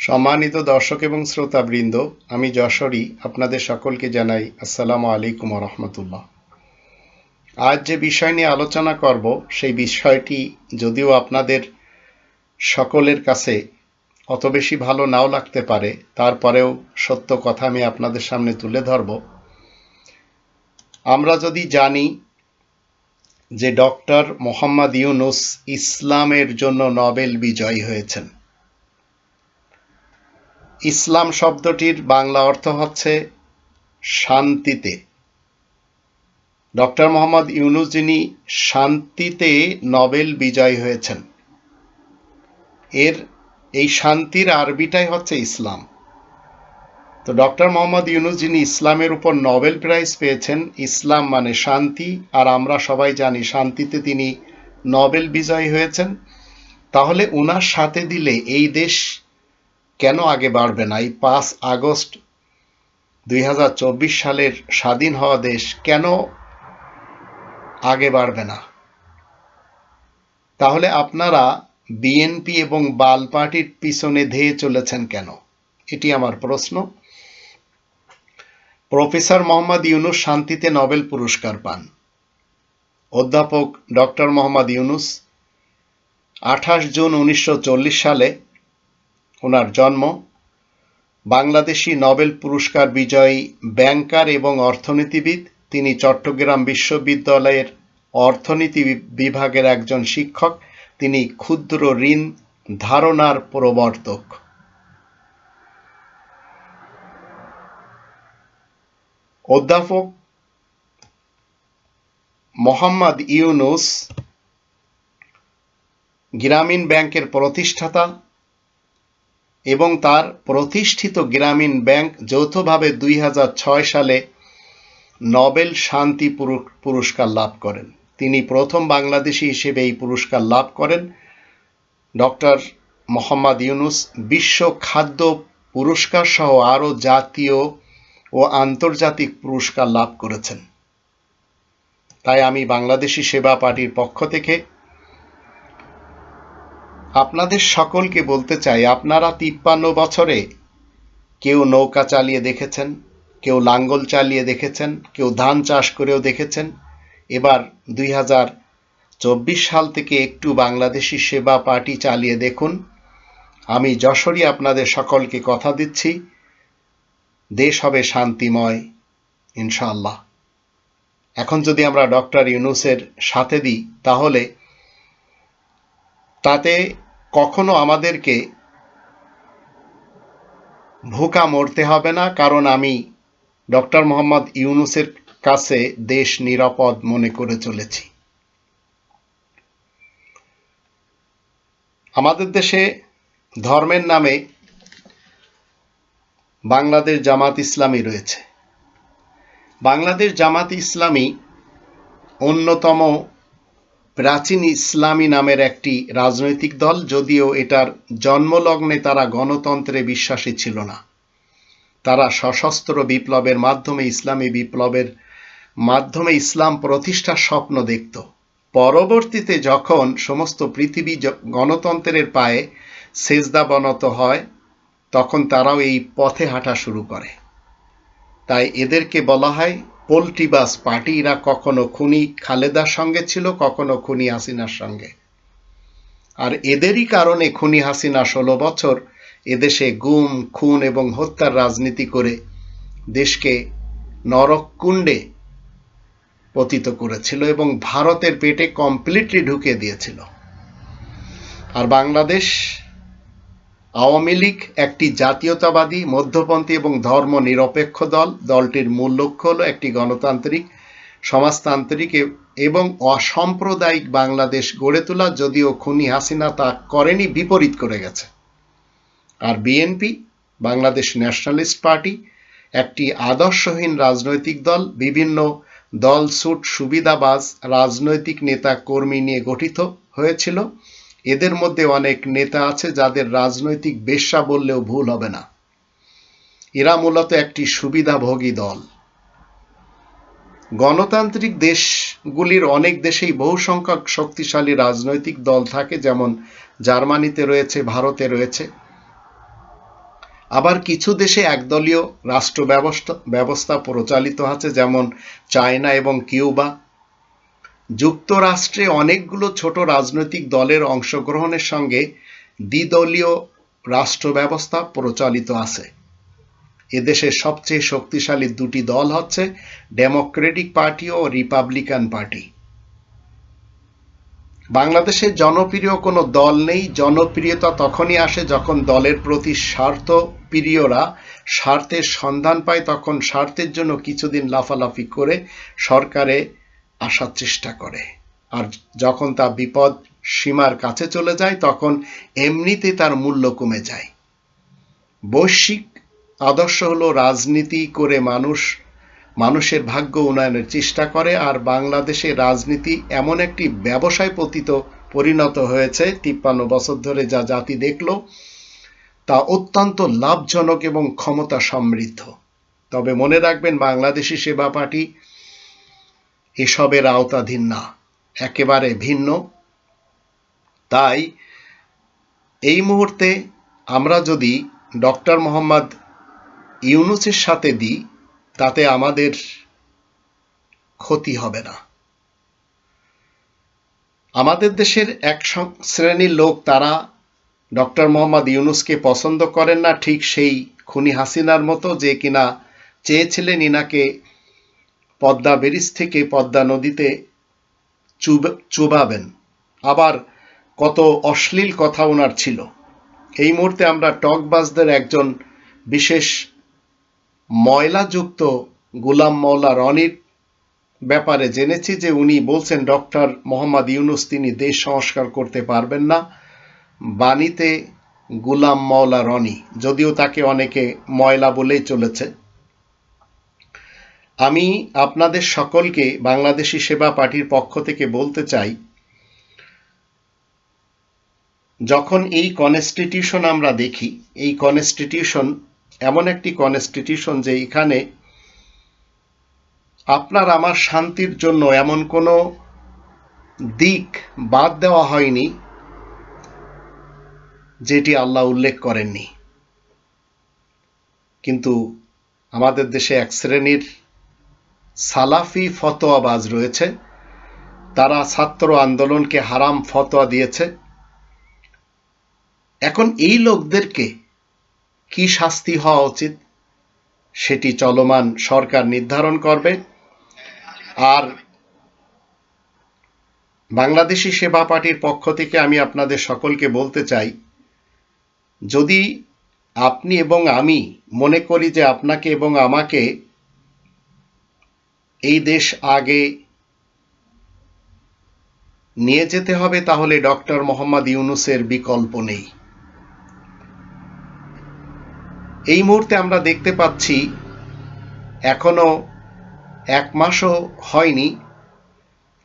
সম্মানিত দর্শক এবং শ্রোতাবৃন্দ, আমি যশোরী আপনাদের সকলকে জানাই আসসালামু আলাইকুম রহমতুল্লাহ। আজ যে বিষয় নিয়ে আলোচনা করব, সেই বিষয়টি যদিও আপনাদের সকলের কাছে অত বেশি ভালো নাও লাগতে পারে, তারপরেও সত্য কথা আমি আপনাদের সামনে তুলে ধরব। আমরা যদি জানি যে ডক্টর মোহাম্মদ ইউনুস ইসলামের জন্য নোবেল বিজয়ী হয়েছেন ইসলাম শব্দটির বাংলা অর্থ হচ্ছে শান্তিতে। ডক্টর মোহাম্মদ ইউনুস যিনি শান্তিতে নোবেল বিজয় হয়েছেন, এর এই শান্তির আরবিটাই হচ্ছে ইসলাম। তো ডক্টর মোহাম্মদ ইউনুস যিনি ইসলামের উপর নোবেল প্রাইজ পেয়েছেন, ইসলাম মানে শান্তি, আর আমরা সবাই জানি শান্তিতে তিনি নোবেল বিজয়ী হয়েছেন। তাহলে ওনার সাথে দিলে এই দেশ কেন আগে বাড়বে না? এই পাঁচ আগস্ট দুই হাজার চব্বিশ সালের স্বাধীন হওয়া দেশ কেন আগে বাড়বে না? তাহলে আপনারা বিএনপি এবং বাল পার্টির পিছনে ধেয়ে চলেছেন কেন? এটি আমার প্রশ্ন। প্রফেসর মোহাম্মদ ইউনুস শান্তিতে নোবেল পুরস্কার পান। অধ্যাপক ডক্টর মোহাম্মদ ইউনুস আঠাশ জুন উনিশশো চল্লিশ সালে ওনার জন্ম। বাংলাদেশি নোবেল পুরস্কার বিজয়ী ব্যাংকার এবং অর্থনীতিবিদ, তিনি চট্টগ্রাম বিশ্ববিদ্যালয়ের অর্থনীতি বিভাগের একজন শিক্ষক। তিনি ক্ষুদ্র ঋণ ধারণার প্রবর্তক। অধ্যাপক মোহাম্মদ ইউনুস গ্রামীণ ব্যাংকের প্রতিষ্ঠাতা। এবং তার প্রতিষ্ঠিত গ্রামীণ ব্যাংক যৌথভাবে দুই হাজার ছয় সালে নোবেল শান্তি পুরস্কার লাভ করেন। তিনি প্রথম বাংলাদেশি হিসেবে এই পুরস্কার লাভ করেন। ডক্টর মোহাম্মদ ইউনুস বিশ্ব খাদ্য পুরস্কার সহ আরও জাতীয় ও আন্তর্জাতিক পুরস্কার লাভ করেছেন। তাই আমি বাংলাদেশি সেবা পার্টির পক্ষ থেকে আপনাদের সকলকে বলতে চাই, আপনারা তিপ্পান্ন বছরে কেউ নৌকা চালিয়ে দেখেছেন, কেউ লাঙ্গল চালিয়ে দেখেছেন, কেউ ধান চাষ করেও দেখেছেন। এবার দুই চব্বিশ সাল থেকে একটু বাংলাদেশি সেবা পার্টি চালিয়ে দেখুন। আমি যশোরই আপনাদের সকলকে কথা দিচ্ছি। দেশ হবে শান্তিময় ইনশাল্লাহ এখন যদি আমরা ডক্টর ইউনুসের সাথে দিই, তাহলে তাতে কখনো আমাদেরকে ভোকা মরতে হবে না, কারণ আমি ডক্টর মোহাম্মদ ইউনুসের কাছে দেশ নিরাপদ মনে করে চলেছি। আমাদের দেশে ধর্মের নামে বাংলাদেশ জামাত ইসলামী রয়েছে। বাংলাদেশ জামাত ইসলামী অন্যতম প্রাচীন ইসলামী নামের একটি রাজনৈতিক দল, যদিও এটার জন্মলগ্নে তারা গণতন্ত্রে বিশ্বাসী ছিল না। তারা সশস্ত্র বিপ্লবের মাধ্যমে ইসলামী বিপ্লবের মাধ্যমে ইসলাম প্রতিষ্ঠার স্বপ্ন দেখত। পরবর্তীতে যখন সমস্ত পৃথিবী গণতন্ত্রের পায়ে সেজদা বনত হয়, তখন তারাও এই পথে হাঁটা শুরু করে। তাই এদেরকে বলা হয় পোল্ট্রিবাস পার্টি এরা কখনো খুনি খালেদার সঙ্গে ছিল, কখনো খুনি হাসিনার সঙ্গে। আর এদেরই কারণে খুনি হাসিনা ষোলো বছর এদেশে গুম, খুন এবং হত্যার রাজনীতি করে দেশকে নরককুণ্ডে পতিত করেছিল এবং ভারতের পেটে কমপ্লিটলি ঢুকে দিয়েছিল। আর বাংলাদেশ আওয়ামী লীগ একটি জাতীয়তাবাদী, মধ্যপন্থী এবং ধর্ম নিরপেক্ষ দল। দলটির মূল লক্ষ্য হল একটি গণতান্ত্রিক, সমাজতান্ত্রিক এবং অসাম্প্রদায়িক বাংলাদেশ গড়ে তোলা, যদিও খুনি হাসিনা তা করেনি, বিপরীত করে গেছে। আর বিএনপি, বাংলাদেশ ন্যাশনালিস্ট পার্টি, একটি আদর্শহীন রাজনৈতিক দল, বিভিন্ন দল সুট সুবিধাবাজ রাজনৈতিক নেতা কর্মী নিয়ে গঠিত হয়েছিল। এদের মধ্যে অনেক নেতা আছে যাদের রাজনৈতিক বেশ্যা বললেও ভুল হবে না। এরা মূলত একটি সুবিধাভোগী দল। গণতান্ত্রিক দেশগুলির অনেক দেশেই বহু সংখ্যক শক্তিশালী রাজনৈতিক দল থাকে, যেমন জার্মানিতে রয়েছে, ভারতে রয়েছে। আবার কিছু দেশে একদলীয় রাষ্ট্র ব্যবস্থা ব্যবস্থা প্রচলিত আছে, যেমন চায়না এবং কিউবা। যুক্তরাষ্ট্রে অনেকগুলো ছোট রাজনৈতিক দলের অংশগ্রহণের সঙ্গে দ্বিদলীয় রাষ্ট্র ব্যবস্থা প্রচলিত আছে। এদেশের সবচেয়ে শক্তিশালী দুটি দল হচ্ছে ডেমোক্রেটিক পার্টি ও রিপাবলিকান পার্টি। বাংলাদেশে জনপ্রিয় কোনো দল নেই, জনপ্রিয়তা তখনই আসে যখন দলের প্রতি স্বার্থ প্রিয়রা স্বার্থের সন্ধান পায়, তখন স্বার্থের জন্য কিছুদিন লাফালাফি করে সরকারে আসার চেষ্টা করে। আর যখন তা বিপদ সীমার কাছে চলে যায়, তখন এমনিতে তার মূল্য কমে যায়। বৈশ্বিক আদর্শ হলো রাজনীতি করে মানুষ, মানুষের ভাগ্য উন্নয়নের চেষ্টা করে। আর বাংলাদেশে রাজনীতি এমন একটি ব্যবসায় পতিত পরিণত হয়েছে, তিপ্পান্ন বছর ধরে যা জাতি দেখল, তা অত্যন্ত লাভজনক এবং ক্ষমতা সমৃদ্ধ। তবে মনে রাখবেন, বাংলাদেশি সেবা পার্টি এসবের আওতাধীন না, একেবারে ভিন্ন। তাই এই মুহূর্তে আমরা যদি ডক্টর মোহাম্মদ ইউনুসের সাথে দিই, তাতে আমাদের ক্ষতি হবে না। আমাদের দেশের এক শ্রেণির লোক তারা ডক্টর মোহাম্মদ ইউনুসকে পছন্দ করেন না ঠিক সেই খুনি হাসিনার মতো যে কিনা চেয়েছিলেন ইনাকে পদ্মা ব্রিজ থেকে পদ্মা নদীতে চুবাবেন। আবার কত অশ্লীল কথা ওনার ছিল। এই মুহূর্তে আমরা টকবাজদের একজন বিশেষ ময়লাযুক্ত গুলাম মৌলা রনির ব্যাপারে জেনেছি যে উনি বলছেন, ডক্টর মোহাম্মদ ইউনুস, তিনি দেশ সংস্কার করতে পারবেন না। বাণীতে গুলাম মৌলা রনি, যদিও তাকে অনেকে ময়লা বলেই চলেছে। আমি আপনাদের সকলকে বাংলাদেশি সেবা পার্টির পক্ষ থেকে বলতে চাই, যখন এই কনস্টিটিউশন আমরা দেখি, এই কনস্টিটিউশন এমন একটি কনস্টিটিউশন যে এখানে আপনার আমার শান্তির জন্য এমন কোনো দিক বাদ দেওয়া হয়নি, যেটি আল্লাহ উল্লেখ করেননি। কিন্তু আমাদের দেশে এক শ্রেণির সালাফি ফতোয়াবাজ রয়েছে। তারা ছাত্র আন্দোলনকে হারাম ফতোয়া দিয়েছে। এখন এই লোকদেরকে কি শাস্তি হওয়া উচিত? সেটি চলমান সরকার নির্ধারণ করবে। আর বাংলাদেশি সেবা পার্টির পক্ষ থেকে আমি আপনাদের সকলকে বলতে চাই, যদি আপনি এবং আমি মনে করি যে আপনাকে এবং আমাকে এই দেশ আগে নিয়ে যেতে হবে, তাহলে ডক্টর মোহাম্মদ ইউনুসের বিকল্প নেই। এই মুহূর্তে আমরা দেখতে পাচ্ছি, এখনও এক মাসও হয়নি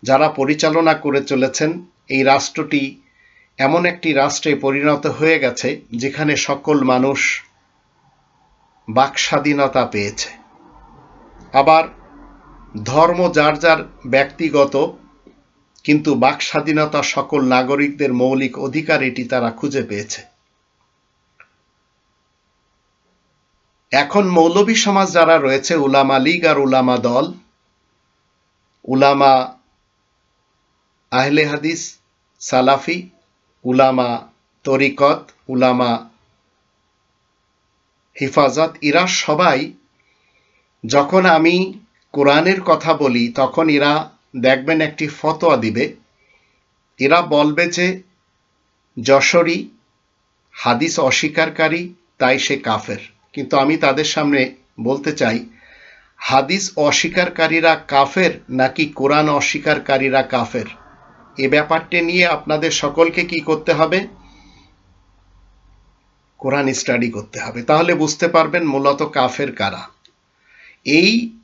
যারা পরিচালনা করে চলেছেন। এই রাষ্ট্রটি এমন একটি রাষ্ট্রে পরিণত হয়ে গেছে, যেখানে সকল মানুষ বাক স্বাধীনতা পেয়েছে। আবার ধর্ম যার যার ব্যক্তিগত, কিন্তু বাক স্বাধীনতা সকল নাগরিকদের মৌলিক অধিকার এটি তারা খুঁজে পেয়েছে। এখন মৌলবী সমাজ যারা রয়েছে, উলামা লীগ আর উলামা দল, উলামা আহলে হাদিস, সালাফি, উলামা তরিকত, উলামা হিফাজত, এরা সবাই যখন আমি কোরআনের কথা বলি, তখন এরা দেখবেন একটি ফতোয়া দিবে। এরা বলবে যে, যশোরী হাদিস অস্বীকারী, তাই সে কাফের। কিন্তু আমি তাদের সামনে বলতে চাই, হাদিস অস্বীকারীরা কাফের নাকি কোরআন অস্বীকারীরা কাফের? এ ব্যাপারটি নিয়ে আপনাদের সকলকে কি করতে হবে? কোরআন স্টাডি করতে হবে। তাহলে বুঝতে পারবেন মূলত কাফের কারা। এই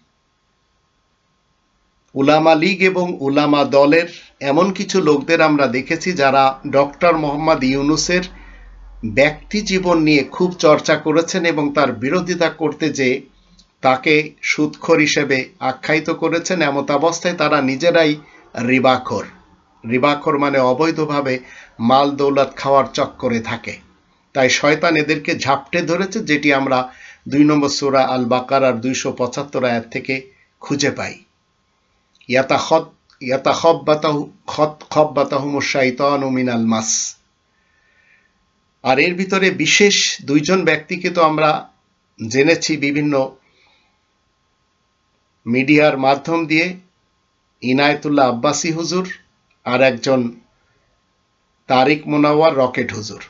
উলামা লীগ এবং উলামা দলের এমন কিছু লোকদের আমরা দেখেছি যারা ডক্টর মোহাম্মদ ইউনুসের ব্যক্তি জীবন নিয়ে খুব চর্চা করেছেন এবং তার বিরোধিতা করতে যে তাকে সুৎখর হিসেবে আখ্যায়িত করেছেন, এমত অবস্থায় তারা নিজেরাই রিবাখর। রিবাখর মানে অবৈধভাবে মাল দৌলত খাওয়ার চক্করে থাকে। তাই শয়তান এদেরকে ঝাপটে ধরেছে, যেটি আমরা দুই নম্বর সুরা আল বাকার আর দুইশো পঁচাত্তর আয়াত থেকে খুঁজে পাই। আর এর ভিতরে বিশেষ দুইজন ব্যক্তিকে তো আমরা জেনেছি বিভিন্ন মিডিয়ার মাধ্যম দিয়ে। ইনায়তুল্লাহ আব্বাসি হুজুর আর একজন তারিক মোনাওয়ার রকেট হুজুর।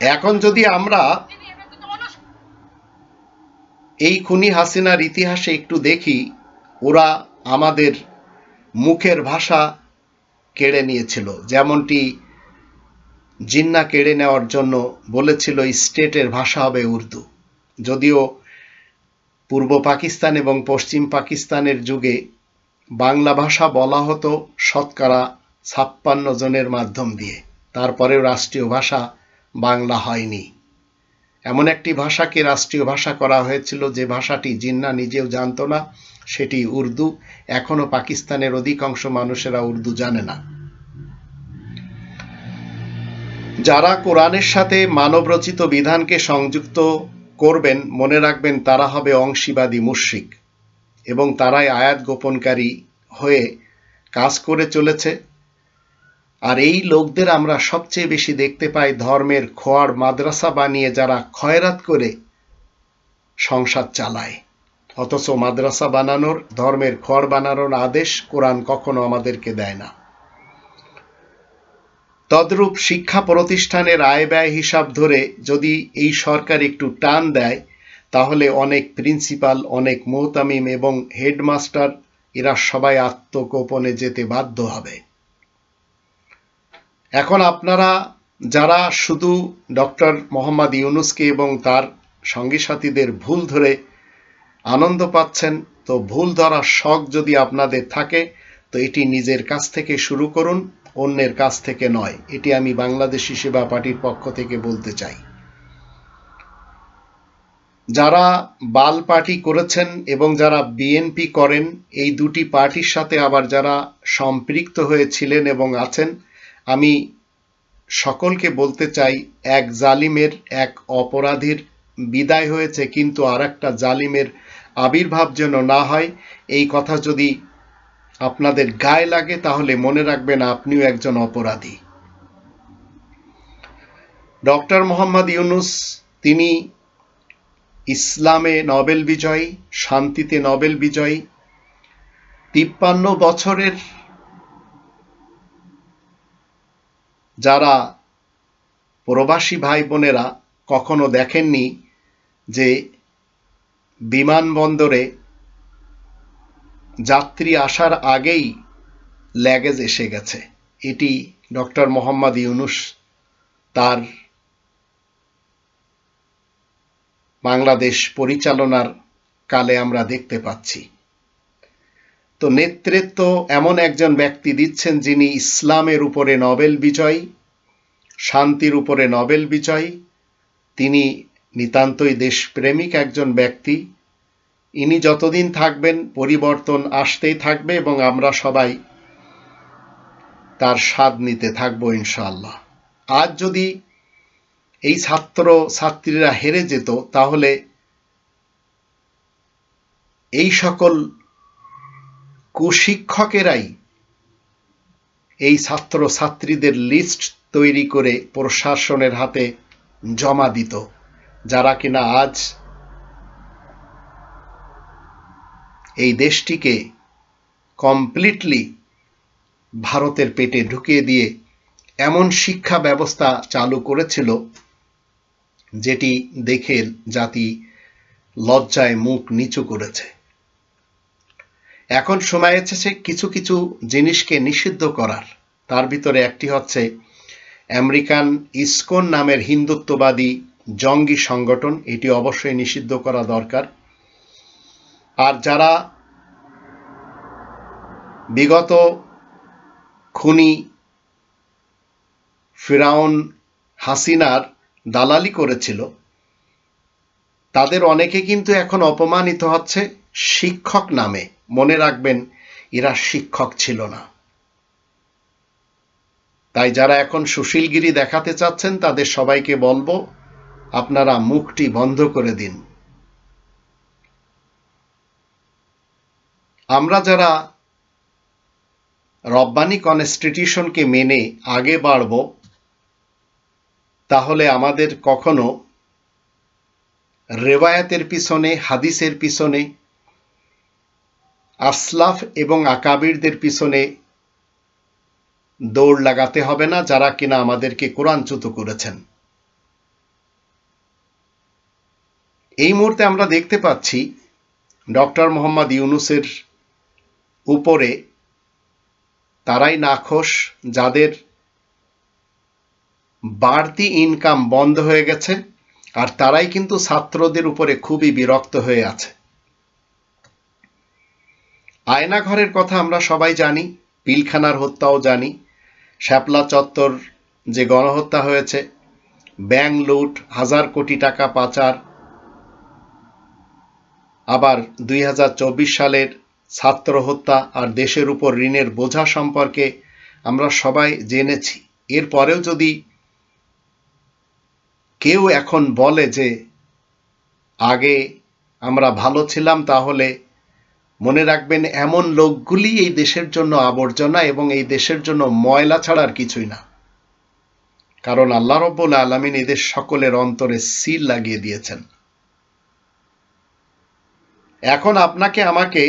এখন যদি আমরা এই খুনি হাসিনার ইতিহাসে একটু দেখি ওরা আমাদের মুখের ভাষা কেড়ে নিয়েছিল। যেমনটি জিন্না কেড়ে নেওয়ার জন্য বলেছিল স্টেটের ভাষা হবে উর্দু। যদিও পূর্ব পাকিস্তান এবং পশ্চিম পাকিস্তানের যুগে বাংলা ভাষা বলা হতো শতকরা ছাপ্পান্ন জনের মাধ্যম দিয়ে। তারপরেও রাষ্ট্রীয় ভাষা বাংলা হয়নি। এমন একটি ভাষাকে রাষ্ট্রীয় ভাষা করা হয়েছিল যে ভাষাটি জিন্না নিজেও জানতো না, সেটি উর্দু। এখনও পাকিস্তানের অধিকাংশ মানুষেরা উর্দু জানে না। যারা কোরআনের সাথে মানবরচিত বিধানকে সংযুক্ত করবেন, মনে রাখবেন তারা হবে অংশীবাদী মুশ্রিক এবং তারাই আয়াত গোপনকারী হয়ে কাজ করে চলেছে। আর এই লোকদের আমরা সবচেয়ে বেশি দেখতে পাই ধর্মের খোয়ার মাদ্রাসা বানিয়ে যারা খয়রাত করে সংসার চালায়। অথচ মাদ্রাসা বানানোর, ধর্মের খড় বানানোর আদেশ কোরআন কখনো আমাদেরকে দেয় না। তদ্রূপ শিক্ষা প্রতিষ্ঠানের আয় ব্যয় হিসাব ধরে যদি এই সরকার একটু টান দেয়, তাহলে অনেক প্রিন্সিপাল, অনেক মোহতামিম এবং হেডমাস্টার, এরা সবাই আত্মগোপনে যেতে বাধ্য হবে। এখন আপনারা যারা শুধু ডক্টর মোহাম্মদ ইউনুসকে এবং তার সঙ্গী সাথীদের ভুল ধরে আনন্দ পাচ্ছেন, তো ভুল ধরার শখ যদি আপনাদের থাকে, তো এটি নিজের কাছ থেকে শুরু করুন, অন্যের কাছ থেকে নয়। এটি আমি বাংলাদেশি সেবা পার্টির পক্ষ থেকে বলতে চাই। যারা বাল পার্টি করেছেন এবং যারা বিএনপি করেন, এই দুটি পার্টির সাথে আবার যারা সম্পৃক্ত হয়েছিলেন এবং আছেন আমি সকলকে বলতে চাই, এক জালিমের, এক অপরাধীর বিদায় হয়েছে, কিন্তু আর একটা জালিমের আবির্ভাব যেন না হয়। এই কথা যদি আপনাদের গায়ে লাগে, তাহলে মনে রাখবেন আপনিও একজন অপরাধী। ডক্টর মোহাম্মদ ইউনুস, তিনি ইসলামে নোবেল বিজয়ী, শান্তিতে নোবেল বিজয়ী। তিপ্পান্ন বছরের যারা প্রবাসী ভাই বোনেরা কখনো দেখেননি যে বিমানবন্দরে যাত্রী আসার আগেই ল্যাগেজ এসে গেছে। এটি ডক্টর মোহাম্মদ ইউনুস তার বাংলাদেশ পরিচালনার কালে আমরা দেখতে পাচ্ছি। তো নেতৃত্ব এমন একজন ব্যক্তি দিচ্ছেন যিনি ইসলামের উপরে নোবেল বিজয়ী, শান্তির উপরে নোবেল বিজয়ী। তিনি নিতান্তই দেশপ্রেমিক একজন ব্যক্তি। ইনি যতদিন থাকবেন, পরিবর্তন আসতেই থাকবে এবং আমরা সবাই তার স্বাদ নিতে থাকব ইনশাআল্লাহ। আজ যদি এই ছাত্র ছাত্রীরা হেরে যেত, তাহলে এই সকল কুশিক্ষকেরাই এই ছাত্র ছাত্রীদের লিস্ট তৈরি করে প্রশাসনের হাতে জমা দিত, যারা কিনা আজ এই দেশটিকে কমপ্লিটলি ভারতের পেটে ঢুকিয়ে দিয়ে এমন শিক্ষা ব্যবস্থা চালু করেছিল, যেটি দেখে জাতি লজ্জায় মুখ নিচু করেছে। এখন সময় এসেছে কিছু কিছু জিনিসকে নিষিদ্ধ করার। তার ভিতরে একটি হচ্ছে আমেরিকান ইসকন নামের হিন্দুত্ববাদী জঙ্গি সংগঠন, এটি অবশ্যই নিষিদ্ধ করা দরকার। আর যারা বিগত খুনি ফিরাউন হাসিনার দালালি করেছিল, তাদের অনেকে কিন্তু এখন অপমানিত হচ্ছে শিক্ষক নামে। মনে রাখবেন, এরা শিক্ষক ছিল না। তাই যারা এখন সুশীলগিরি দেখাতে চাচ্ছেন, তাদের সবাইকে বলব, আপনারা মুখটি বন্ধ করে দিন। আমরা যারা রব্বানি কনস্টিটিউশনকে মেনে আগে বাড়ব, তাহলে আমাদের কখনো রেওয়ায়াতের পিছনে, হাদিসের পিছনে আসলাফ এবং আকাবিরদের পিছনে দৌড় লাগাতে হবে না, যারা কিনা আমাদেরকে কোরআনচ্যুত করেছেন। এই মুহূর্তে আমরা দেখতে পাচ্ছি ডক্টর মোহাম্মদ ইউনুসের উপরে তারাই নাখোশ, যাদের বাড়তি ইনকাম বন্ধ হয়ে গেছে, আর তারাই কিন্তু ছাত্রদের উপরে খুবই বিরক্ত হয়ে আছে। আয়নাঘরের কথা আমরা সবাই জানি, পিলখানার হত্যাও জানি, শ্যাপলা চত্বর যে গণহত্যা হয়েছে, ব্যাংক লুট, হাজার কোটি টাকা পাচার, আবার দুই হাজার চব্বিশ সালের ছাত্র হত্যা আর দেশের উপর ঋণের বোঝা সম্পর্কে আমরা সবাই জেনেছি। এরপরেও যদি কেউ এখন বলে যে আগে আমরা ভালো ছিলাম তাহলে মনে রাখবেন, এমন লোকগুলি এই দেশের জন্য আবর্জনা এবং এই দেশের জন্য ময়লা ছাড়ার কিছুই না। কারণ আল্লাহ রব্বুল আলমিন এদের সকলের অন্তরে সিল লাগিয়ে দিয়েছেন। এখন আপনাকে আমাকে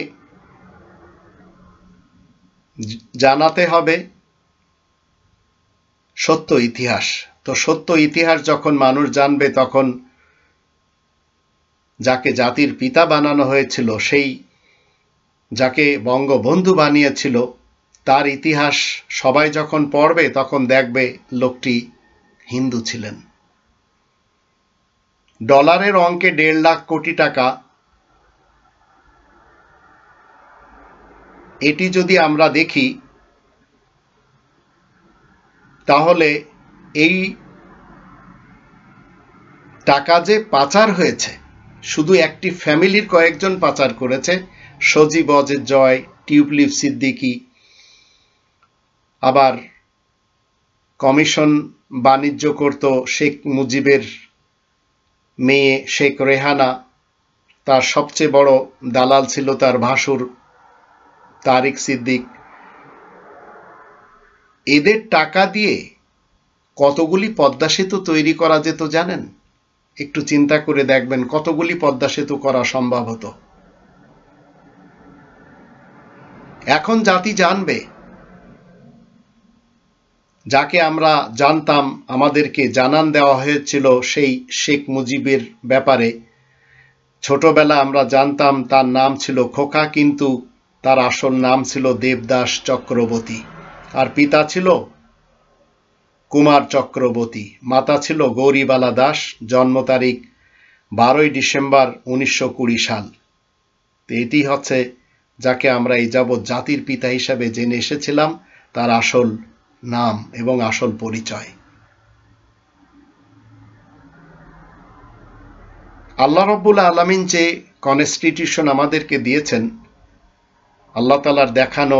জানাতে হবে সত্য ইতিহাস। তো সত্য ইতিহাস যখন মানুষ জানবে, তখন যাকে জাতির পিতা বানানো হয়েছিল, সেই যাকে বঙ্গবন্ধু বানিয়েছিল, তার ইতিহাস সবাই যখন পড়বে তখন দেখবে লোকটি হিন্দু ছিলেন। ডলারের অঙ্কে দেড় লাখ কোটি টাকা। এটি যদি আমরা দেখি, তাহলে এই টাকা যে পাচার হয়েছে, শুধু একটি ফ্যামিলির কয়েকজন পাচার করেছে সজীব অজের জয়, টিউবলিপ সিদ্দিকি, আবার কমিশন বাণিজ্য করত শেখ মুজিবের মেয়ে শেখ রেহানা। তার সবচেয়ে বড় দালাল ছিল তার ভাসুর তারিক সিদ্দিক। এদের টাকা দিয়ে কতগুলি পদ্মা সেতু তৈরি করা যেত জানেন? একটু চিন্তা করে দেখবেন কতগুলি পদ্মা সেতু করা সম্ভব হতো। এখন জাতি জানবে। যাকে আমরা জানতাম, আমাদেরকে জানান দেওয়া হয়েছিল সেই শেখ মুজিবের ব্যাপারে। ছোটবেলা আমরা জানতাম, তার নাম ছিল খোকা, কিন্তু তার আসল নাম ছিল দেবদাস চক্রবর্তী। আর পিতা ছিল কুমার চক্রবর্তী। মাতা ছিল গৌরীবালা দাস। জন্ম তারিখ বারোই ডিসেম্বর উনিশশো কুড়ি সাল। এটি হচ্ছে যাকে আমরা এই যাবৎ জাতির পিতা হিসাবে জেনে এসেছিলাম, তার আসল নাম এবং আসল পরিচয়। আল্লাহ রব্বুল আলমিন যে কনস্টিটিউশন আমাদেরকে দিয়েছেন, আল্লাহ তালার দেখানো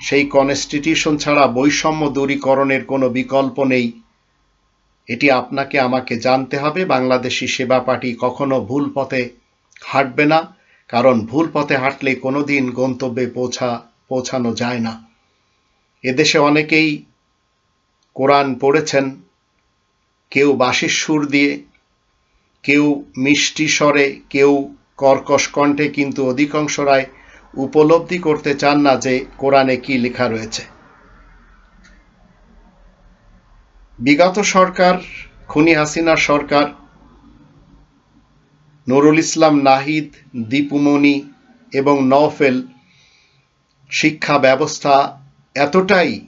সেই কনস্টিটিউশন ছাড়া বৈষম্য দূরীকরণের কোনো বিকল্প নেই। এটি আপনাকে, আমাকে জানতে হবে। বাংলাদেশি সেবা পার্টি কখনো ভুল পথে হাঁটবে না। কারণ ভুল পথে হাঁটলে কোনো দিন গন্তব্যে পৌঁছা, পৌঁছানো যায় না। এদেশে অনেকেই কোরআন পড়েছেন, কেউ বাঁশির সুর দিয়ে, কেউ মিষ্টি স্বরে, কেউ কর্কশ কণ্ঠে, কিন্তু অধিকাংশরাই উপলব্ধি করতে চান না যে কোরআনে কি লেখা রয়েছে। বিগত সরকার, খুনি হাসিনার সরকার নুরুল ইসলাম, নাহিদ, দীপুমণি এবং নওফেল শিক্ষা ব্যবস্থা এতটাই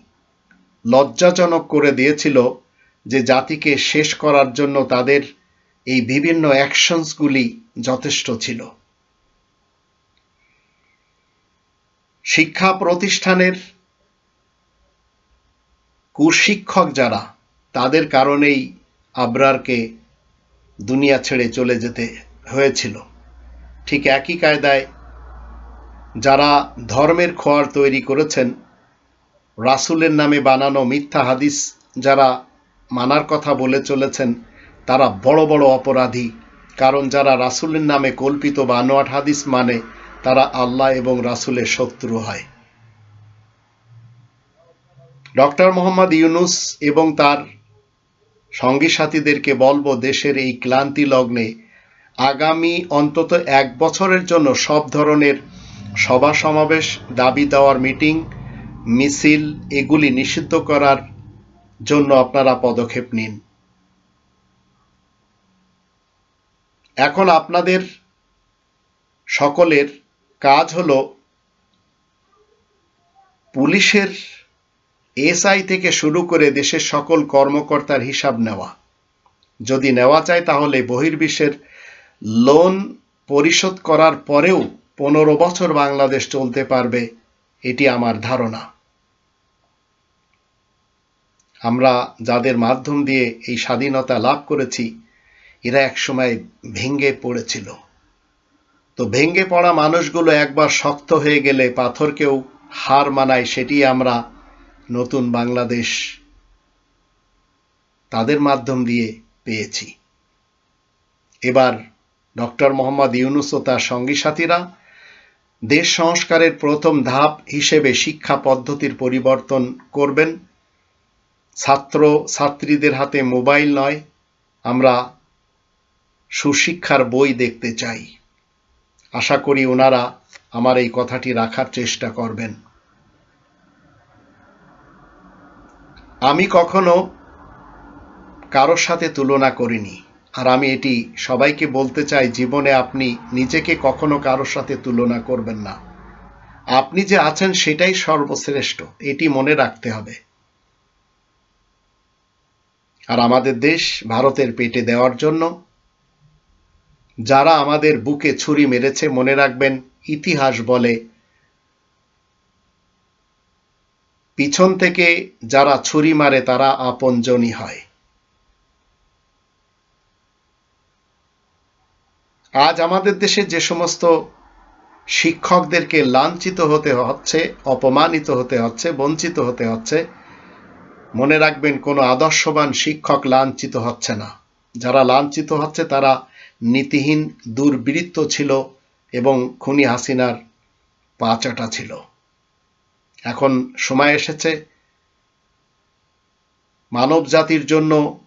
লজ্জাজনক করে দিয়েছিল যে জাতিকে শেষ করার জন্য তাদের এই বিভিন্ন অ্যাকশনসগুলি যথেষ্ট ছিল। শিক্ষা প্রতিষ্ঠানের কুশিক্ষক যারা, তাদের কারণেই আবরারকে দুনিয়া ছেড়ে চলে যেতে হয়েছিল। ঠিক একই কায়দায় যারা ধর্মের খোয়ার তৈরি করেছেন, রাসুলের নামে বানানো মিথ্যা হাদিস যারা মানার কথা বলে চলেছেন, তারা বড় বড় অপরাধী। কারণ যারা রাসুলের নামে কল্পিত বা আনোয়াট হাদিস মানে তারা আল্লাহ এবং রাসুলের শত্রু হয়। ডক্টর মোহাম্মদ ইউনুস এবং তার সঙ্গী সাথীদেরকে বলব, দেশের এই ক্লান্তি লগ্নে আগামী অন্তত এক বছরের জন্য সব ধরনের সভা সমাবেশ, দাবি দেওয়ার মিটিং, মিছিল, এগুলি নিষিদ্ধ করার জন্য আপনারা পদক্ষেপ নিন। এখন আপনাদের সকলের কাজ হলো পুলিশের এসআই থেকে শুরু করে দেশের সকল কর্মকর্তার হিসাব নেওয়া। যদি নেওয়া যায় তাহলে বহির্বিশ্বের লোন পরিশোধ করার পরেও পনেরো বছর বাংলাদেশ চলতে পারবে, এটি আমার ধারণা। আমরা যাদের মাধ্যম দিয়ে এই স্বাধীনতা লাভ করেছি, এরা একসময় ভেঙ্গে পড়েছিল। তো ভেঙ্গে পড়া মানুষগুলো একবার শক্ত হয়ে গেলে পাথরকেও হার মানায়, সেটি আমরা নতুন বাংলাদেশ তাদের মাধ্যম দিয়ে পেয়েছি। এবার ডক্টর মোহাম্মদ ইউনুস ও তার সঙ্গী সাথীরা দেশ সংস্কারের প্রথম ধাপ হিসেবে শিক্ষা পদ্ধতির পরিবর্তন করবেন। ছাত্র ছাত্রীদের হাতে মোবাইল নয়, আমরা সুশিক্ষার বই দেখতে চাই। আশা করি ওনারা আমার এই কথাটি রাখার চেষ্টা করবেন। আমি কখনো কারোর সাথে তুলনা করিনি। আর আমি এটি সবাইকে বলতে চাই, জীবনে আপনি নিজেকে কখনো কারোর সাথে তুলনা করবেন না। আপনি যে আছেন সেটাই সর্বশ্রেষ্ঠ, এটি মনে রাখতে হবে। আর আমাদের দেশ ভারতের পেটে দেওয়ার জন্য, যারা আমাদের বুকে ছুরি মেরেছে, মনে রাখবেন, ইতিহাস বলে, পিছন থেকে যারা ছুরি মারে তারা আপনজনই হয়। আজ আমাদের দেশে যে সমস্ত শিক্ষকদেরকে লাঞ্ছিত হতে হচ্ছে, অপমানিত হতে হচ্ছে, বঞ্চিত হতে হচ্ছে, মনে রাখবেন কোনো আদর্শবান শিক্ষক লাঞ্ছিত হচ্ছে না। যারা লাঞ্ছিত হচ্ছে তারা নীতিহীন, দুর্বৃত্ত ছিল এবং খুনি হাসিনার পাচাটা ছিল। এখন সময় এসেছে মানব জাতির জন্য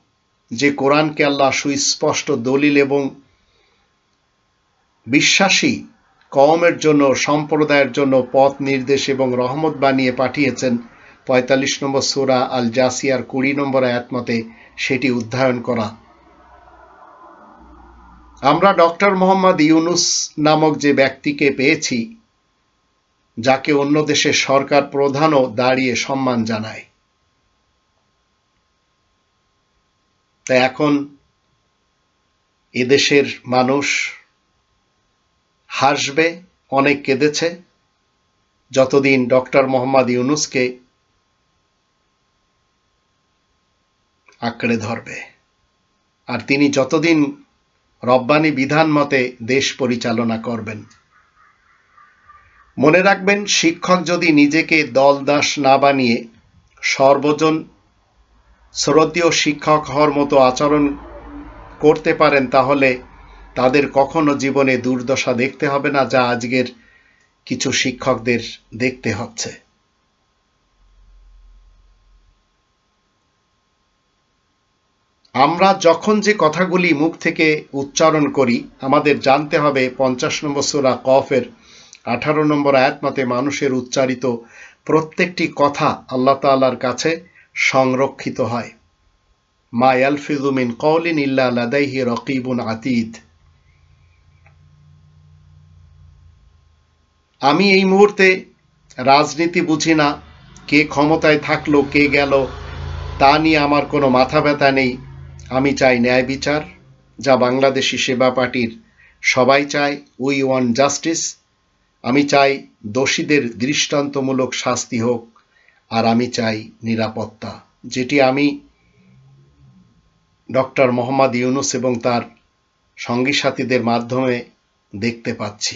যে কোরআনকে আল্লাহ সুস্পষ্ট দলিল এবং বিশ্বাসী কওমের জন্য, সম্প্রদায়ের জন্য পথ নির্দেশ এবং রহমত বানিয়ে পাঠিয়েছেন পঁয়তাল্লিশ নম্বর সুরা আল জাসিয়ার কুড়ি নম্বর আয়াতমতে সেটি উদ্ধায়ন করা। আমরা ডক্টর মোহাম্মদ ইউনুস নামক যে ব্যক্তিকে পেয়েছি, যাকে অন্য দেশের সরকার প্রধানও দাঁড়িয়ে সম্মান জানায়। তাই এখন এদেশের মানুষ হাসবে, অনেক কেঁদেছে। যতদিন ডক্টর মোহাম্মদ ইউনুসকে আঁকড়ে ধরবে। আর তিনি যতদিন রব্বানি বিধান মতে দেশ পরিচালনা করবেন। মনে রাখবেন, শিক্ষক যদি নিজেকে দল দাস না বানিয়ে সর্বজন শ্রদ্ধীয় শিক্ষক হওয়ার মতো আচরণ করতে পারেন, তাহলে তাদের কখনো জীবনে দুর্দশা দেখতে হবে না, যা আজকের কিছু শিক্ষকদের দেখতে হচ্ছে। আমরা যখন যে কথাগুলি মুখ থেকে উচ্চারণ করি, আমাদের জানতে হবে পঞ্চাশ নম্বর সুরা কফের আঠারো নম্বর আয়াত মতে মানুষের উচ্চারিত প্রত্যেকটি কথা আল্লাহ তাল্লার কাছে সংরক্ষিত হয়। মা ইয়ালফিজু মিন কওলিন ইল্লা লাদাইহি রকিবুন আতিদ। আমি এই মুহূর্তে রাজনীতি বুঝি না, কে ক্ষমতায় থাকল, কে গেল, তা নিয়ে আমার কোনো মাথা ব্যথা নেই। আমি চাই ন্যায় বিচার, যা বাংলাদেশি সেবা পার্টির সবাই চায়, উই ওয়ান জাস্টিস। আমি চাই দোষীদের দৃষ্টান্তমূলক শাস্তি হোক, আর আমি চাই নিরাপত্তা। যেটি আমি ডক্টর মোহাম্মদ ইউনুস এবং তার সঙ্গী সাথীদের মাধ্যমে দেখতে পাচ্ছি।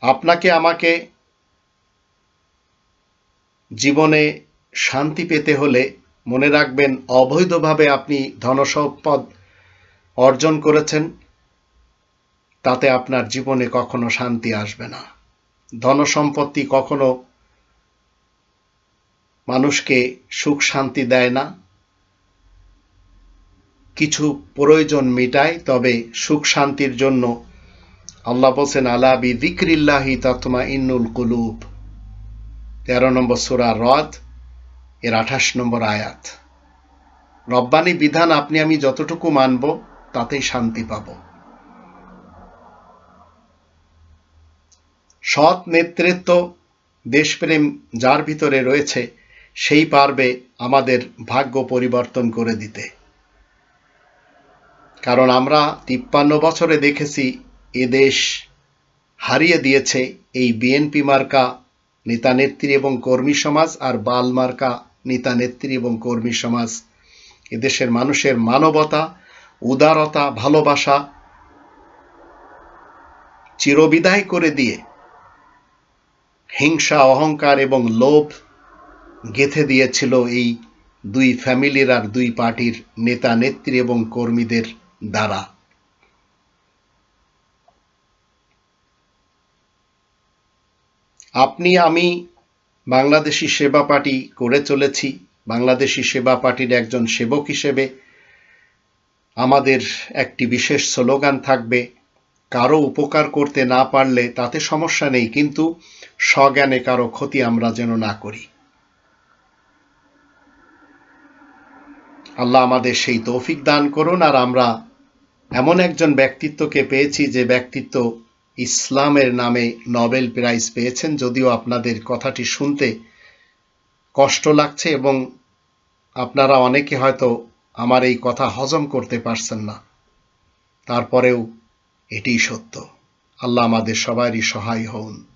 আপনাকে আমাকে জীবনে শান্তি পেতে হলে মনে রাখবেন, অবৈধভাবে আপনি ধনসম্পদ অর্জন করেছেন, তাতে আপনার জীবনে কখনো শান্তি আসবে না। ধনসম্পত্তি কখনো মানুষকে সুখ শান্তি দেয় না। কিছু প্রয়োজন মেটায়, তবে সুখ শান্তির জন্য আল্লাহ বলছেন, আলা বি দিক্রিল্লাহি তৎমা ইন্নুল কুলুব। তেরো নম্বর সুরা রদ, এর আঠাশ নম্বর আয়াত। রব্বানি বিধান আপনি আমি যতটুকু মানব, তাতেই শান্তি পাব। সৎ নেতৃত্ব দেশপ্রেম যার ভিতরে রয়েছে, সেই পারবে আমাদের ভাগ্য পরিবর্তন করে দিতে। কারণ আমরা তিপ্পান্ন বছরে দেখেছি এ দেশ হারিয়ে দিয়েছে এই বিএনপি মার্কা নেতা নেত্রী এবং কর্মী সমাজ আর বাল মার্কা নেতা নেত্রী এবং কর্মী সমাজ। এদেশের মানুষের মানবতা, উদারতা, ভালোবাসা চিরবিদায় করে দিয়ে হিংসা, অহংকার এবং লোভ গেথে দিয়েছিল এই দুই ফ্যামিলির আর দুই পার্টির নেতা নেত্রী এবং কর্মীদের দ্বারা। আপনি, আমি বাংলাদেশি সেবা পার্টি করে চলেছি। বাংলাদেশি সেবা পার্টির একজন সেবক হিসেবে আমাদের একটি বিশেষ স্লোগান থাকবে, কারও উপকার করতে না পারলে তাতে সমস্যা নেই, কিন্তু স্বজ্ঞানে কারও ক্ষতি আমরা যেন না করি। আল্লাহ আমাদের সেই তৌফিক দান করুন, আর আমরা এমন একজন ব্যক্তিত্বকে পেয়েছি যে ব্যক্তিত্ব ইসলামের নামে নোবেল প্রাইজ পেয়েছেন, যদিও আপনাদের কথাটি শুনতে কষ্ট লাগছে এবং আপনারা অনেকে হয়তো আমার এই কথা হজম করতে পারছেন না। তারপরেও এটিই সত্য। আল্লাহ আমাদের সবারই সহায় হন।